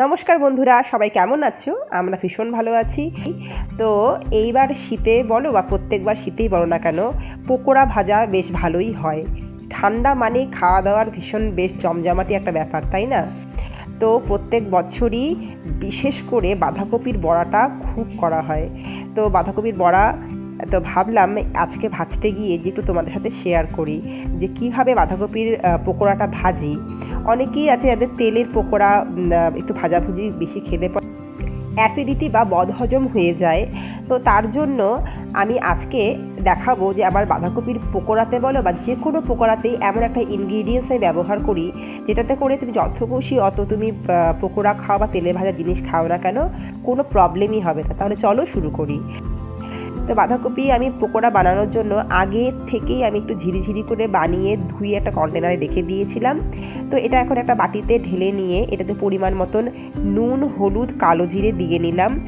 নমস্কার বন্ধুরা, সবাই কেমন আছো? আমরা ভীষণ ভালো আছি। তো এইবার শীতে বলো বা প্রত্যেকবার শীতেই বলো না কেন, পকোড়া ভাজা বেশ ভালোই হয়। ঠান্ডা মানে খাওয়া দাওয়ার ভীষণ বেশ জমজমাটি একটা ব্যাপার, তাই না? তো প্রত্যেক বছরই বিশেষ করে বাঁধাকপির বড়াটা খুব করা হয়। তো বাঁধাকপির বড়া তো ভাবলাম আজকে ভাজতে গিয়ে যে একটু তোমাদের সাথে শেয়ার করি যে কীভাবে বাঁধাকপির পকোড়াটা ভাজি। অনেকেই আছে যাদের তেলের পকোড়া একটু ভাজাভুজি বেশি খেলে পরে অ্যাসিডিটি বা বদহজম হয়ে যায়। তো তার জন্য আমি আজকে দেখাবো যে আমার বাঁধাকপির পকোড়াতে বলো বা যে কোনো পকোড়াতেই এমন একটা ইনগ্রিডিয়েন্টস আমি ব্যবহার করি, যেটাতে করে তুমি যত খুশি অত তুমি পকোড়া খাও বা তেলে ভাজা জিনিস খাও না কেন, কোনো প্রবলেমই হবে না। তাহলে চলো শুরু করি। তো বাঁধাকপি আমি পকোড়া বানানোর জন্য আগে থেকেই আমি একটু ঝিরিঝিরি করে বানিয়ে ধুয়ে একটা কন্টেনারে রেখে দিয়েছিলাম। তো এটা এখন একটা বাটিতে ঢেলে নিয়ে এটাতে পরিমাণ মতন নুন, হলুদ, কালো জিরে দিয়ে নিলাম।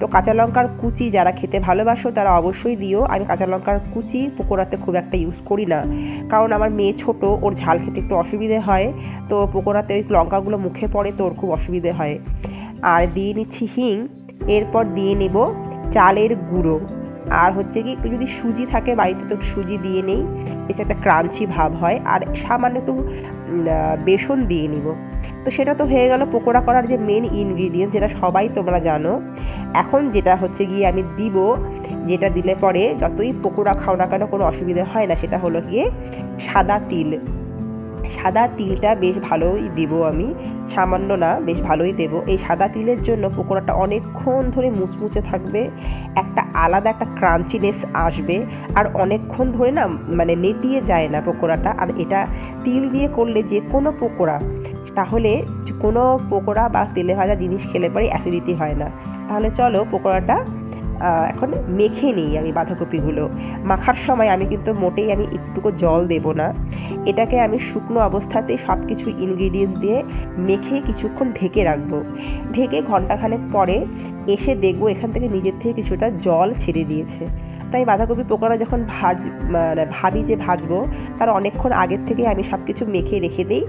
তো কাঁচা লঙ্কার কুচি যারা খেতে ভালোবাসো তারা অবশ্যই দিও। আমি কাঁচা লঙ্কার কুচি পকোড়াতে খুব একটা ইউজ করি না। কারণ আমার মেয়ে ছোট, ওর ঝাল খেতে একটু অসুবিধে হয়। তো পকোড়াতে ওই লঙ্কাগুলো মুখে পড়ে তো ওর খুব অসুবিধে হয়। আর দিয়ে নিচ্ছি হিং। এরপর দিয়ে নেব চালের গুঁড়ো। আর হচ্ছে কি যদি সুজি থাকে বাড়িতে, তো সুজি দিয়ে নেই। বেশ একটা ক্রাঞ্চি ভাব হয়। আর সামান্য একটু বেসন দিয়ে নিব। তো সেটা তো হয়ে গেল পকোড়া করার যে মেন ইনগ্রিডিয়েন্ট যেটা সবাই তোমরা জানো। এখন যেটা হচ্ছে গিয়ে আমি দিব, যেটা দিলে পরে যতই পকোড়া খাও না কেন, কোনো অসুবিধা হয় না। সেটা হলো গিয়ে সাদা তিল। সাদা তিলটা বেশ ভালোই দেবো আমি। সামান্য না, বেশ ভালোই দেবো। এই সাদা তিলের জন্য পকোড়াটা অনেকক্ষণ ধরে মুচমুচে থাকবে। একটা আলাদা একটা ক্রাঞ্চিনেস আসবে। আর অনেকক্ষণ ধরে না মানে নেতিয়ে যায় না পকোড়াটা। আর এটা তিল দিয়ে করলে যে কোনো পকোড়া, তাহলে কোনো পকোড়া বা তেলে ভাজা জিনিস খেলে পরে অ্যাসিডিটি হয় না। তাহলে চলো পকোড়াটা এখন মেখে নিই আমি বাঁধাকপিগুলো। মাখার সময় আমি কিন্তু মোটেই আমি একটুকু জল দেব না। এটাকে আমি শুকনো অবস্থাতে সব কিছু ইনগ্রিডিয়েন্টস দিয়ে মেখে কিছুক্ষণ ঢেকে রাখব। ঢেকে ঘন্টাখানেক পরে এসে দেখব এখান থেকে নিজের থেকে কিছুটা জল ছেড়ে দিয়েছে। তাই বাঁধাকপি পোকোড়া যখন ভাজ মানে ভাবি যে ভাজবো, তার অনেকক্ষণ আগের থেকে আমি সব কিছু মেখে রেখে দিই।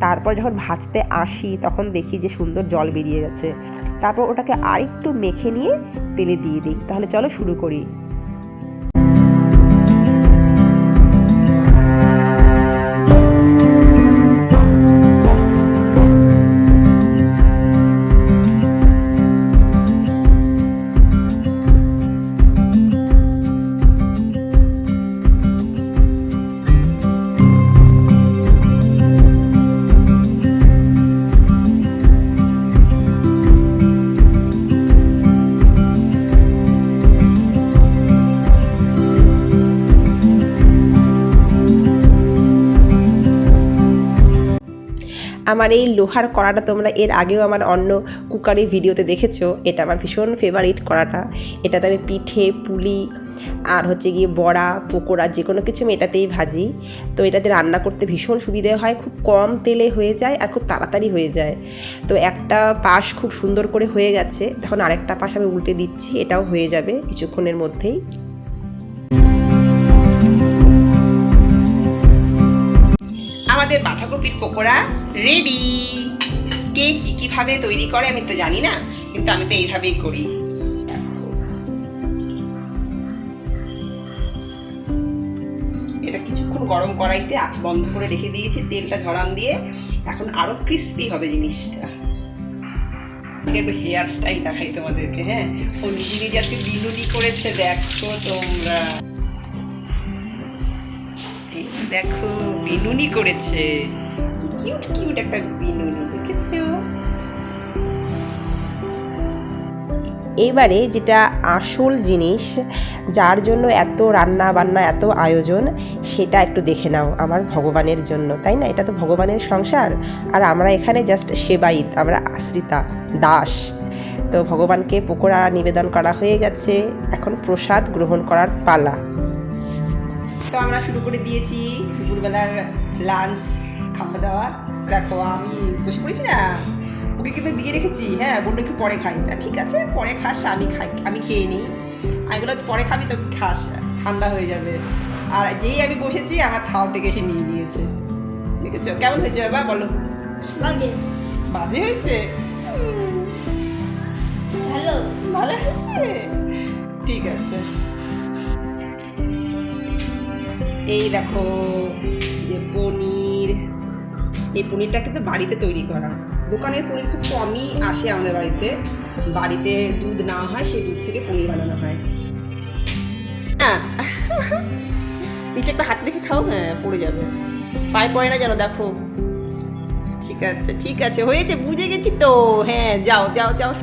তারপর যখন ভাজতে আসি, তখন দেখি যে সুন্দর জল বেরিয়ে গেছে। তারপর ওটাকে আরেকটু মেখে নিয়ে তেলে দিয়ে দিই। তাহলে চলো শুরু করি। আমার এই লোহার কড়াটা তোমরা এর আগেও আমার অন্য কুকারি ভিডিওতে দেখেছ। এটা আমার ভীষণ ফেভারিট কড়াটা। এটাতে আমি পিঠে, পুলি আর হচ্ছে গিয়ে বড়া, পকোড়া যে কোনো কিছু আমি এটাতেই ভাজি। তো এটাতে রান্না করতে ভীষণ সুবিধে হয়, খুব কম তেলে হয়ে যায় আর খুব তাড়াতাড়ি হয়ে যায়। তো একটা পাশ খুব সুন্দর করে হয়ে গেছে। তখন আরেকটা পাশ আমি উল্টে দিচ্ছি, এটাও হয়ে যাবে কিছুক্ষণের মধ্যেই। আমাদের বাঁধাকপির পকোড়া রেডি কে কী কীভাবে তৈরি করে আমি তো জানি না, কিন্তু আমি তো এইভাবেই করি। এটা কিছুক্ষণ গরম কড়াইতে আঁচ বন্ধ করে রেখে দিয়েছি, তেলটা ঝরান দিয়ে। এখন আরও ক্রিস্পি হবে জিনিসটা। একটু হেয়ার স্টাইল দেখাই তোমাদেরকে হ্যাঁ? ও নিজে নিজে আজকে বিনুনি করেছে, দেখো তোমরা। দেখো, বিনুনি করেছে। কিউট কিউট একটা বিনুনি দেখেছ? এবারে যেটা আসল জিনিস, যার জন্য এত রান্না বান্না এত আয়োজন, সেটা একটু দেখে নাও আমার ভগবানের জন্য, তাই না? এটা তো ভগবানের সংসার। আর আমরা এখানে জাস্ট সেবাইত আমরা আশ্রিতা, দাস। তো ভগবানকে পকোড়া নিবেদন করা হয়ে গেছে, এখন প্রসাদ গ্রহণ করার পালা। তো আমরা শুরু করে দিয়েছি দুপুরবেলার লাঞ্চ খাওয়া দাওয়া দেখো আমি বসে পড়েছি না ওকে কিন্তু দিয়ে রেখেছি। হ্যাঁ বলল একটু পরে খাই। তা ঠিক আছে পরে খাস আমি খাই আমি খেয়ে নিই। আমি বললাম পরে খাবি তো খাস ঠান্ডা হয়ে যাবে। আর যেই আমি বসেছি আমার থাল থেকে এসে নিয়ে নিয়েছে। ঠিক আছে কেমন হয়েছে বাবা বলো? বাজে। বাজে হয়েছে? ভালো। ভালো হয়েছে? ঠিক আছে। এই দেখো যে পনি এই পনিরটা কিন্তু বাড়িতে তৈরি করা। দোকানের পনির খুব কমই আসে আমাদের বাড়িতে। বাড়িতে দুধ না হয়, সেই দুধ থেকে পনির বানানো হয়। হ্যাঁ। নিচে একটা হাত রেখে খাও হ্যাঁ পড়ে যাবে। পায়ে পড়ে না যেন, দেখো। ঠিক আছে ঠিক আছে, হয়েছে, বুঝে গেছি তো। হ্যাঁ যাও যাও যাও।